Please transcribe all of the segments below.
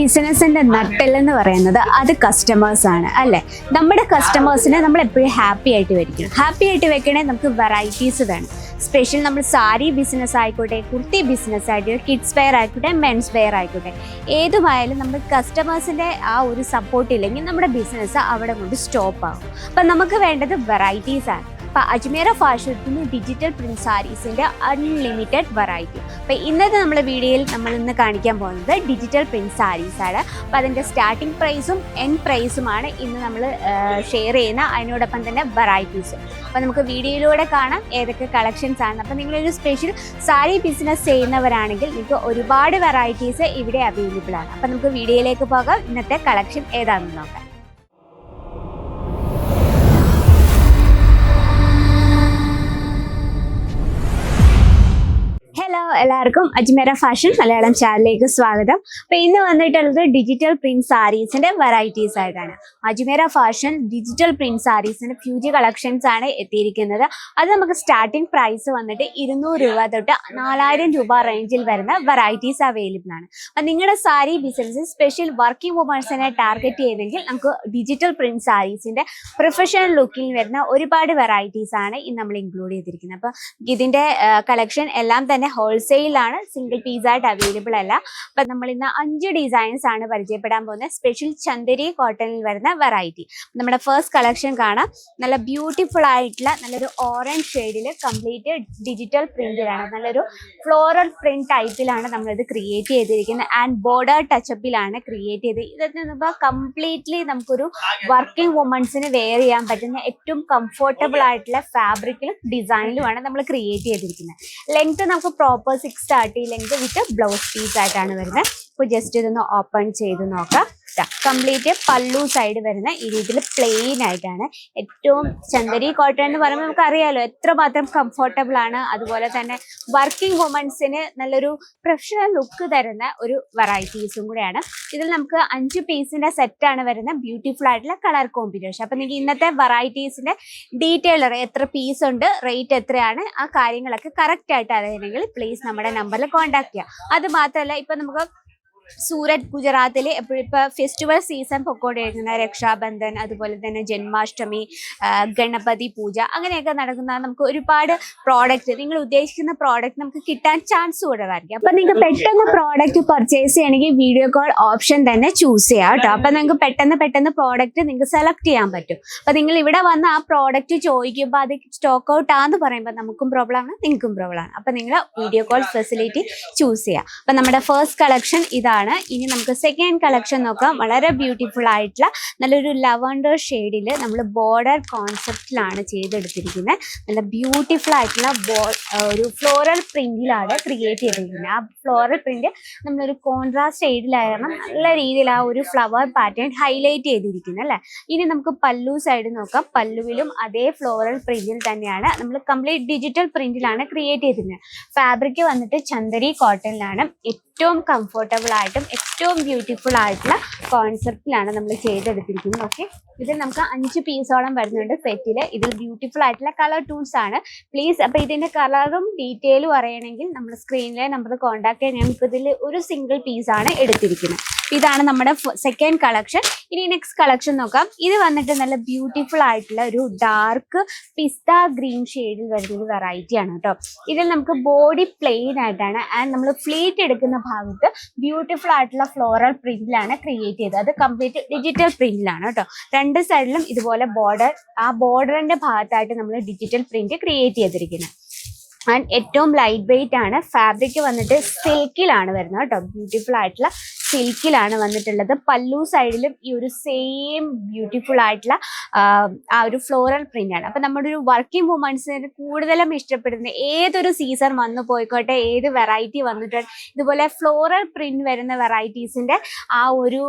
ബിസിനസിന്റെ നട്ടെല്ലെന്ന് പറയുന്നത് അത് കസ്റ്റമേഴ്സ് ആണ് അല്ലെ? നമ്മുടെ കസ്റ്റമേഴ്സിനെ നമ്മൾ എപ്പോഴും ഹാപ്പി ആയിട്ട് വെക്കണം. ഹാപ്പി ആയിട്ട് വെക്കണേ നമുക്ക് വെറൈറ്റീസ് വേണം. സ്പെഷ്യൽ നമ്മൾ സാരി ബിസിനസ് ആയിക്കോട്ടെ കുർത്തി ബിസിനസ് ആയിക്കോട്ടെ കിഡ്സ് വെയർ ആയിക്കോട്ടെ മെൻസ് വെയർ ആയിക്കോട്ടെ ഏതുമായാലും നമ്മൾ കസ്റ്റമേഴ്സിന്റെ ആ ഒരു സപ്പോർട്ട് ഇല്ലെങ്കിൽ നമ്മുടെ ബിസിനസ് അവിടെ കൊണ്ട് സ്റ്റോപ്പ് ആകും അപ്പം നമുക്ക് വേണ്ടത് വെറൈറ്റീസ് ആണ്. അജ്മീറ ഫാഷത്തിന് ഡിജിറ്റൽ പ്രിന്റ് സാരീസിന്റെ അൺലിമിറ്റഡ് വെറൈറ്റി അപ്പം ഇന്നത്തെ നമ്മുടെ വീഡിയോയിൽ നമ്മൾ ഇന്ന് കാണിക്കാൻ പോകുന്നത് ഡിജിറ്റൽ പ്രിന്റ് സാരീസ് ആണ്. അപ്പം അതിന്റെ സ്റ്റാർട്ടിംഗ് പ്രൈസും എൻ പ്രൈസുമാണ് ഇന്ന് നമ്മൾ ഷെയർ ചെയ്യുന്ന അതിനോടൊപ്പം തന്നെ വെറൈറ്റീസ് അപ്പം നമുക്ക് വീഡിയോയിലൂടെ കാണാം ഏതൊക്കെ കളക്ഷൻസ് ആണ്. അപ്പം നിങ്ങളൊരു സ്പെഷ്യൽ സാരി ബിസിനസ് ചെയ്യുന്നവരാണെങ്കിൽ നിങ്ങൾക്ക് ഒരുപാട് വെറൈറ്റീസ് ഇവിടെ അവൈലബിൾ ആണ്. അപ്പം നമുക്ക് വീഡിയോയിലേക്ക് പോകാം. ഇന്നത്തെ കളക്ഷൻ ഏതാണെന്ന് നോക്കാം. എല്ലാവർക്കും അജ്മേര ഫാഷൻ മലയാളം ചാനലിലേക്ക് സ്വാഗതം. അപ്പൊ ഇന്ന് വന്നിട്ടുള്ളത് ഡിജിറ്റൽ പ്രിന്റ് സാരീസിന്റെ വെറൈറ്റീസ് ആയിട്ടാണ്. അജ്മേര ഫാഷൻ ഡിജിറ്റൽ പ്രിന്റ് സാരീസിന്റെ ഫ്യൂജി കളക്ഷൻസ് ആണ് എത്തിയിരിക്കുന്നത്. അത് നമുക്ക് സ്റ്റാർട്ടിംഗ് പ്രൈസ് വന്നിട്ട് ഇരുന്നൂറ് രൂപ തൊട്ട് നാലായിരം രൂപ റേഞ്ചിൽ വരുന്ന വെറൈറ്റീസ് അവൈലബിൾ ആണ്. അപ്പൊ നിങ്ങളുടെ സാരി ബിസിനസ് സ്പെഷ്യൽ വർക്കിംഗ് വുമൺസിനെ ടാർഗറ്റ് ചെയ്തെങ്കിൽ നമുക്ക് ഡിജിറ്റൽ പ്രിന്റ് സാരീസിന്റെ പ്രൊഫഷണൽ ലുക്കിൽ വരുന്ന ഒരുപാട് വെറൈറ്റീസ് ആണ് ഇന്ന് നമ്മൾ ഇൻക്ലൂഡ് ചെയ്തിരിക്കുന്നത്. അപ്പൊ ഇതിന്റെ കളക്ഷൻ എല്ലാം തന്നെ ഹോൾസെയിലാണ് സിംഗിൾ പീസ് ആയിട്ട് അവൈലബിൾ അല്ല. അപ്പൊ നമ്മൾ ഇന്ന് അഞ്ച് ഡിസൈൻസ് ആണ് പരിചയപ്പെടാൻ പോകുന്നത്. സ്പെഷ്യൽ ചന്ദരി കോട്ടണിൽ വരുന്ന വെറൈറ്റി നമ്മുടെ ഫസ്റ്റ് കളക്ഷൻ കാണാം. നല്ല ബ്യൂട്ടിഫുൾ ആയിട്ടുള്ള നല്ലൊരു ഓറഞ്ച് ഷെയ്ഡിൽ കംപ്ലീറ്റ് ഡിജിറ്റൽ പ്രിന്റിലാണ് നല്ലൊരു ഫ്ലോറൽ പ്രിന്റ് ടൈപ്പിലാണ് നമ്മളിത് ക്രിയേറ്റ് ചെയ്തിരിക്കുന്നത്. ആൻഡ് ബോർഡർ ടച്ചപ്പിലാണ് ക്രിയേറ്റ് ചെയ്ത്. ഇതെന്ന് കംപ്ലീറ്റ്ലി നമുക്കൊരു വർക്കിംഗ് വുമൺസിന് വെയർ ചെയ്യാൻ പറ്റുന്ന ഏറ്റവും കംഫോർട്ടബിൾ ആയിട്ടുള്ള ഫാബ്രിക്കിലും ഡിസൈനിലുമാണ് നമ്മൾ ക്രിയേറ്റ് ചെയ്തിരിക്കുന്നത്. ലെങ്ത് നമുക്ക് proper six thirty length with blouse piece ആയിട്ടാണ് വരുന്നത്. അപ്പോൾ ജസ്റ്റ് ഇതൊന്ന് ഓപ്പൺ ചെയ്ത് നോക്കാം. കംപ്ലീറ്റ് പല്ലു സൈഡ് വരുന്ന ഈ രീതിയിൽ പ്ലെയിൻ ആയിട്ടാണ്. ഏറ്റവും ചന്ദരി കോട്ടൺ എന്ന് പറയുമ്പോൾ നമുക്ക് അറിയാലോ എത്രമാത്രം കംഫർട്ടബിൾ ആണ്. അതുപോലെ തന്നെ വർക്കിംഗ് വുമൻസിന് നല്ലൊരു പ്രൊഫഷണൽ ലുക്ക് തരുന്ന ഒരു വെറൈറ്റീസും കൂടെയാണ്. ഇതിൽ നമുക്ക് അഞ്ച് പീസിന്റെ സെറ്റാണ് വരുന്നത് ബ്യൂട്ടിഫുൾ ആയിട്ടുള്ള കളർ കോമ്പിനേഷൻ അപ്പൊ നിങ്ങൾക്ക് ഇന്നത്തെ വെറൈറ്റീസിന്റെ ഡീറ്റെയിലർ എത്ര പീസ് ഉണ്ട് റേറ്റ് എത്രയാണ് ആ കാര്യങ്ങളൊക്കെ കറക്റ്റ് ആയിട്ട് അറിയണമെങ്കിൽ പ്ലീസ് നമ്മുടെ നമ്പറിൽ കോൺടാക്ട് ചെയ്യാം. അത് മാത്രമല്ല ഇപ്പൊ നമുക്ക് സൂരറ്റ് ഗുജറാത്തിൽ എപ്പോഴും ഇപ്പൊ ഫെസ്റ്റിവൽ സീസൺ പൊക്കോണ്ടിരിക്കുന്ന രക്ഷാബന്ധൻ അതുപോലെ തന്നെ ജന്മാഷ്ടമി ഗണപതി പൂജ അങ്ങനെയൊക്കെ നടക്കുന്ന നമുക്ക് ഒരുപാട് പ്രോഡക്റ്റ് നിങ്ങൾ ഉദ്ദേശിക്കുന്ന പ്രോഡക്റ്റ് നമുക്ക് കിട്ടാൻ ചാൻസ് കൂടുതലായിരിക്കും. അപ്പൊ നിങ്ങൾക്ക് പെട്ടെന്ന് പ്രോഡക്റ്റ് പർച്ചേസ് ചെയ്യണമെങ്കിൽ വീഡിയോ കോൾ ഓപ്ഷൻ തന്നെ ചൂസ് ചെയ്യാം കേട്ടോ. അപ്പൊ നിങ്ങൾക്ക് പെട്ടെന്ന് പെട്ടെന്ന് പ്രോഡക്റ്റ് നിങ്ങൾക്ക് സെലക്ട് ചെയ്യാൻ പറ്റും. അപ്പൊ നിങ്ങൾ ഇവിടെ വന്ന് ആ പ്രോഡക്റ്റ് ചോദിക്കുമ്പോൾ അത് സ്റ്റോക്ക് ഔട്ട് ആന്ന് പറയുമ്പോൾ നമുക്കും പ്രോബ്ലം ആണ് നിങ്ങൾക്കും പ്രോബ്ലം ആണ്. അപ്പൊ നിങ്ങൾ വീഡിയോ കോൾ ഫെസിലിറ്റി ചൂസ് ചെയ്യാം. അപ്പൊ നമ്മുടെ ഫസ്റ്റ് കളക്ഷൻ ഇതാണ്. ഇനി നമുക്ക് സെക്കൻഡ് കളക്ഷൻ നോക്കാം. വളരെ ബ്യൂട്ടിഫുൾ ആയിട്ടുള്ള നല്ലൊരു ലവണ്ടർ ഷെയ്ഡിൽ നമ്മൾ ബോർഡർ കോൺസെപ്റ്റിലാണ് ചെയ്തെടുത്തിരിക്കുന്നത്. നല്ല ബ്യൂട്ടിഫുൾ ആയിട്ടുള്ള ഒരു ഫ്ലോറൽ പ്രിന്റിലാണ് ക്രിയേറ്റ് ചെയ്തിരിക്കുന്നത്. ആ ഫ്ലോറൽ പ്രിന്റ് നമ്മളൊരു കോൺട്രാസ്റ്റ് ഷെയ്ഡിലായിരുന്നു നല്ല രീതിയിൽ ആ ഒരു ഫ്ലവർ പാറ്റേൺ ഹൈലൈറ്റ് ചെയ്തിരിക്കുന്നത് അല്ലേ? ഇനി നമുക്ക് പല്ലു സൈഡ് നോക്കാം. പല്ലുവിലും അതേ ഫ്ലോറൽ പ്രിന്റിൽ തന്നെയാണ് നമ്മൾ കംപ്ലീറ്റ് ഡിജിറ്റൽ പ്രിന്റിലാണ് ക്രിയേറ്റ് ചെയ്തിരുന്നത് ഫാബ്രിക് വന്നിട്ട് ചന്ദരി കോട്ടണിലാണ് ഏറ്റവും കംഫർട്ടബിൾ ആയിട്ടും ഏറ്റവും ബ്യൂട്ടിഫുൾ ആയിട്ടുള്ള കോൺസെപ്റ്റിലാണ് നമ്മൾ ചെയ്തെടുത്തിരിക്കുന്നത് ഓക്കെ ഇതിൽ നമുക്ക് അഞ്ച് പീസോളം വരുന്നുണ്ട് സെറ്റിൽ ഇതിൽ ബ്യൂട്ടിഫുൾ ആയിട്ടുള്ള കളർ ടൂൾസ് ആണ്. പ്ലീസ് അപ്പോൾ ഇതിന്റെ കളറും ഡീറ്റെയിലും അറിയണമെങ്കിൽ നമ്മൾ സ്ക്രീനിലെ നമ്പർ കോൺടാക്ട് ചെയ്യാൻ നമുക്ക് ഇതിൽ ഒരു സിംഗിൾ പീസ് ആണ് എടുത്തിരിക്കുന്നത്. ഇതാണ് നമ്മുടെ സെക്കൻഡ് കളക്ഷൻ ഇനി നെക്സ്റ്റ് കളക്ഷൻ നോക്കാം. ഇത് വന്നിട്ട് നല്ല ബ്യൂട്ടിഫുൾ ആയിട്ടുള്ള ഒരു ഡാർക്ക് പിസ്ത ഗ്രീൻ ഷെയ്ഡിൽ വരുന്ന ഒരു വെറൈറ്റി ആണ് കേട്ടോ ഇതിൽ നമുക്ക് ബോഡി പ്ലെയിൻ ആയിട്ടാണ് ആൻഡ് നമ്മൾ ഫ്ലീറ്റ് എടുക്കുന്ന ഭാഗത്ത് ബ്യൂട്ടിഫുൾ ആയിട്ടുള്ള ഫ്ലോറൽ പ്രിന്റിലാണ് ക്രിയേറ്റ് ചെയ്തത്. അത് കംപ്ലീറ്റ് ഡിജിറ്റൽ പ്രിന്റിലാണ് കേട്ടോ രണ്ട് സൈഡിലും ഇതുപോലെ ബോർഡർ ആ ബോർഡറിന്റെ ഭാഗത്തായിട്ട് നമ്മൾ ഡിജിറ്റൽ പ്രിന്റ് ക്രിയേറ്റ് ചെയ്തിരിക്കുന്നത്. ആൻഡ് ഏറ്റവും ലൈറ്റ് വെയിറ്റ് ആണ്. ഫാബ്രിക് വന്നിട്ട് സിൽക്കിലാണ് വരുന്നത് കേട്ടോ ബ്യൂട്ടിഫുൾ ആയിട്ടുള്ള സിൽക്കിലാണ് വന്നിട്ടുള്ളത്. പല്ലു സൈഡിലും ഈ ഒരു സെയിം ബ്യൂട്ടിഫുൾ ആയിട്ടുള്ള ആ, ഒരു ഫ്ലോറൽ പ്രിന്റ് ആണ്. അപ്പൊ നമ്മുടെ ഒരു വർക്കിംഗ് വുമൻസിന് കൂടുതലും ഇഷ്ടപ്പെടുന്ന ഏതൊരു സീസൺ വന്നു പോയിക്കോട്ടെ ഏത് വെറൈറ്റി വന്നിട്ട് ഇതുപോലെ ഫ്ലോറൽ പ്രിന്റ് വരുന്ന വെറൈറ്റീസിന്റെ ആ ഒരു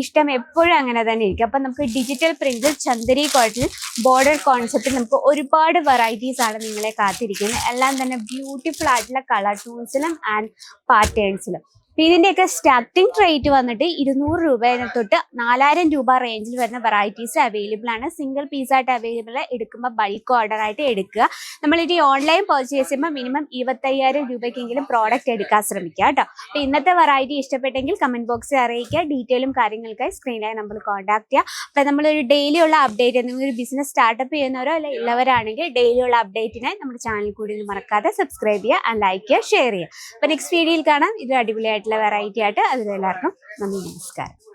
ഇഷ്ടം എപ്പോഴും അങ്ങനെ തന്നെ ഇരിക്കും അപ്പൊ നമുക്ക് ഡിജിറ്റൽ പ്രിന്റിൽ ചന്ദരി കോട്ടിൽ ബോർഡർ കോൺസെപ്റ്റിൽ നമുക്ക് ഒരുപാട് വെറൈറ്റീസ് ആണ് നിങ്ങളെ കാത്തിരിക്കുന്നത്. എല്ലാം തന്നെ ബ്യൂട്ടിഫുൾ ആയിട്ടുള്ള കളർ ടൂൺസിലും ആൻഡ് പാറ്റേൺസിലും ഇതിന്റെയൊക്കെ സ്റ്റാർട്ടിംഗ് റേറ്റ് വന്നിട്ട് ഇരുന്നൂറ് രൂപ തൊട്ട് നാലായിരം രൂപ റേഞ്ചിൽ വരുന്ന വെറൈറ്റീസ് അവൈലബിൾ ആണ്. സിംഗിൾ പീസ് ആയിട്ട് അവൈലബിൾ എടുക്കുമ്പോൾ ബൾക്ക് ഓർഡർ ആയിട്ട് എടുക്കുക. നമ്മൾ ഇനി ഓൺലൈൻ പർച്ചേസ് ചെയ്യുമ്പോൾ മിനിമം ഇരുപത്തയ്യായിരം രൂപയ്ക്കെങ്കിലും പ്രോഡക്റ്റ് എടുക്കാൻ ശ്രമിക്കുക കേട്ടോ. അപ്പൊ ഇന്നത്തെ വെറൈറ്റി ഇഷ്ടപ്പെട്ടെങ്കിൽ കമന്റ് ബോക്സിൽ അറിയിക്കുക. ഡീറ്റെയിലും കാര്യങ്ങൾക്കായി സ്ക്രീനിലായി നമ്മൾ കോൺടാക്ട് ചെയ്യുക. അപ്പൊ നമ്മളൊരു ഡെയിലി ഉള്ള അപ്ഡേറ്റ് എന്തെങ്കിലും ഒരു ബിസിനസ് സ്റ്റാർട്ടപ്പ് ചെയ്യുന്നവരോ അല്ലെ ഉള്ളവരാണെങ്കിൽ ഡെയിലി ഉള്ള അപ്ഡേറ്റിനായി നമ്മുടെ ചാനൽ കൂടി മറക്കാതെ സബ്സ്ക്രൈബ് ചെയ്യുക ലൈക്ക് ചെയ്യുക ഷെയർ ചെയ്യുക. അപ്പൊ നെക്സ്റ്റ് വീഡിയോയിൽ കാണാം. ഇത് അടിപൊളിയായിട്ടുള്ള വെറൈറ്റി ആയിട്ട് അതിലെല്ലാവർക്കും നന്ദി നമസ്കാരം.